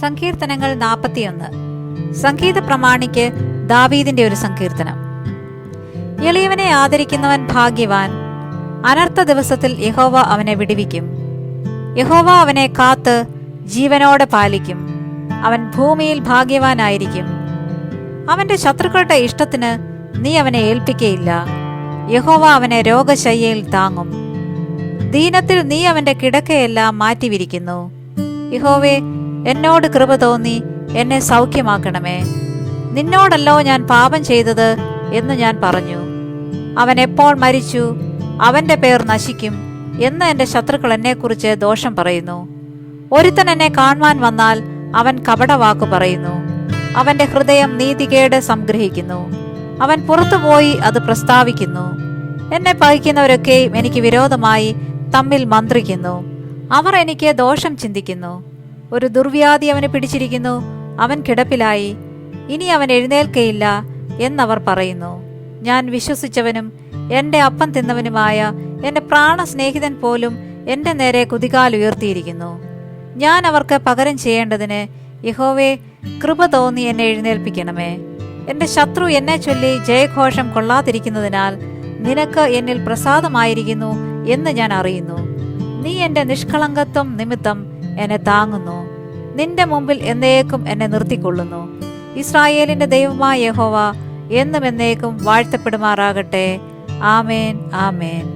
സങ്കീർത്തനങ്ങൾ നാൽപ്പത്തിയൊന്ന് സംഗീത പ്രമാണിക്ക് ദാവീദിന്റെ ഒരു സങ്കീർത്തനം. എളിയവനെ ആദരിക്കുന്നവൻ ഭാഗ്യവാൻ. അനർത്ഥ ദിവസത്തിൽ യഹോവ അവനെ വിടുവിക്കും. യഹോവ അവനെ കാത്ത് ജീവനോടെ പാലിക്കും. അവൻ ഭൂമിയിൽ ഭാഗ്യവാനായിരിക്കും. അവന്റെ ശത്രുക്കളുടെ ഇഷ്ടത്തിന് നീ അവനെ ഏൽപ്പിക്കയില്ല. യഹോവ അവനെ രോഗശയ്യയിൽ താങ്ങും. ദീനത്തിൽ നീ അവന്റെ കിടക്കയെല്ലാം മാറ്റിവിരിക്കുന്നു. യഹോവേ എന്നോട് കൃപ തോന്നി എന്നെ സൗഖ്യമാക്കണമേ. നിന്നോടല്ലോ ഞാൻ പാപം ചെയ്തത് എന്ന് ഞാൻ പറഞ്ഞു. അവൻ എപ്പോൾ മരിച്ചു അവന്റെ പേർ നശിക്കും എന്ന് എന്റെ ശത്രുക്കൾ എന്നെക്കുറിച്ച് ദോഷം പറയുന്നു. ഒരുത്തൻ എന്നെ കാണുവാൻ വന്നാൽ അവൻ കപടവാക്ക് പറയുന്നു. അവന്റെ ഹൃദയം നീതികേട് സംഗ്രഹിക്കുന്നു. അവൻ പുറത്തുപോയി അത് പ്രസ്താവിക്കുന്നു. എന്നെ പഹിക്കുന്നവരൊക്കെയും എനിക്ക് വിരോധമായി തമ്മിൽ മന്ത്രിക്കുന്നു. അവർ എനിക്ക് ദോഷം ചിന്തിക്കുന്നു. ഒരു ദുർവ്യാധി അവനെ പിടിച്ചിരിക്കുന്നു. അവൻ കിടപ്പിലായി. ഇനി അവൻ എഴുന്നേൽക്കയില്ല എന്നവർ പറയുന്നു. ഞാൻ വിശ്വസിച്ചവനും എന്റെ അപ്പം തിന്നവനുമായ എന്റെ പ്രാണസ്നേഹിതൻ പോലും എന്റെ നേരെ കുതികാൽ ഉയർത്തിയിരിക്കുന്നു. ഞാൻ അവർക്ക് പകരം ചെയ്യേണ്ടതിന് യഹോവേ കൃപ തോന്നി എന്നെ എഴുന്നേൽപ്പിക്കണമേ. എന്റെ ശത്രു എന്നെ ചൊല്ലി ജയഘോഷം കൊള്ളാതിരിക്കുന്നതിനാൽ നിനക്ക് എന്നിൽ പ്രസാദമായിരിക്കുന്നു എന്ന് ഞാൻ അറിയുന്നു. നീ എന്റെ നിഷ്കളങ്കത്വം നിമിത്തം എന്നെ താങ്ങുന്നു. നിന്റെ മുമ്പിൽ എന്നേക്കും എന്നെ നിർത്തിക്കൊള്ളുന്നു. ഇസ്രായേലിന്റെ ദൈവമായ യഹോവ എന്നും എന്നേക്കും വാഴ്ത്തപ്പെടുമാറാകട്ടെ. ആമേൻ ആമേൻ.